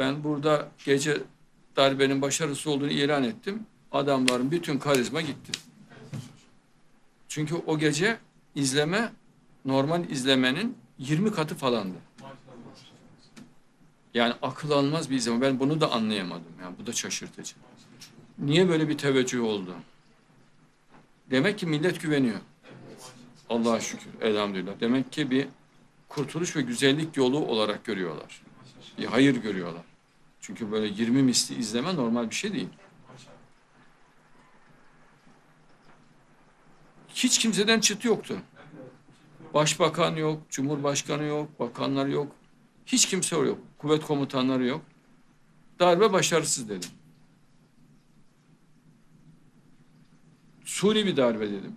Ben burada gece darbenin başarısı olduğunu ilan ettim. Adamların bütün karizma gitti. Çünkü o gece izleme normal izlemenin 20 katı falandı. Yani akıl almaz bir izleme. Ben bunu da anlayamadım. Yani bu da şaşırtıcı. Niye böyle bir teveccüh oldu? Demek ki millet güveniyor. Allah'a şükür. Elhamdülillah. Demek ki bir kurtuluş ve güzellik yolu olarak görüyorlar. Bir hayır görüyorlar. Çünkü böyle 20 misli izleme normal bir şey değil. Hiç kimseden çıt yoktu. Başbakan yok, cumhurbaşkanı yok, bakanlar yok. Hiç kimse yok. Kuvvet komutanları yok. Darbe başarısız dedim. Suni bir darbe dedim.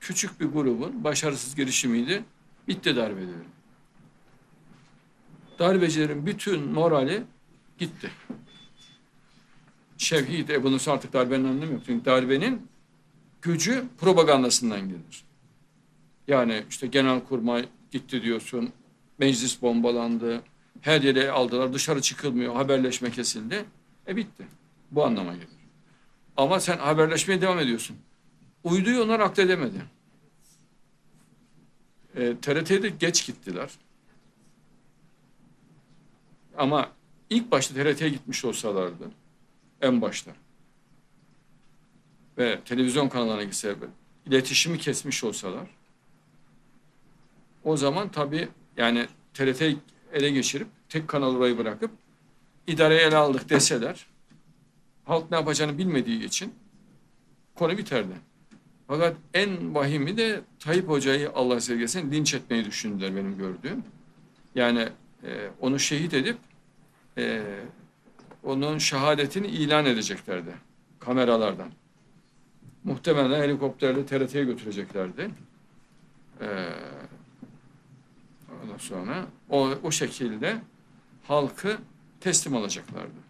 Küçük bir grubun başarısız girişimiydi. Bitti darbe dedim. Darbecilerin bütün morali gitti. Şevhid Ebu Nusra artık darbenin anlamı yok. Çünkü darbenin gücü propagandasından gelir. Yani işte genelkurmay gitti diyorsun, meclis bombalandı, her yere aldılar, dışarı çıkılmıyor, haberleşme kesildi. E bitti. Bu anlama gelir. Ama sen haberleşmeye devam ediyorsun. Uyduyu onlar akledemedi. E, TRT'de geç gittiler. Ama ilk başta TRT'ye gitmiş olsalardı, en başta ve televizyon kanallarına gitseler, iletişimi kesmiş olsalar, o zaman tabii yani TRT ele geçirip tek kanal orayı bırakıp idareyi ele aldık deseler, halk ne yapacağını bilmediği için konu biterdi. Fakat en vahimi de Tayyip Hoca'yı Allah sevgilsin linç etmeyi düşündüler benim gördüğüm. Yani e, onu şehit edip e, onun şehadetini ilan edeceklerdi kameralardan. Muhtemelen helikopterle TRT'ye götüreceklerdi. Ee, ondan sonra o, o şekilde halkı teslim alacaklardı.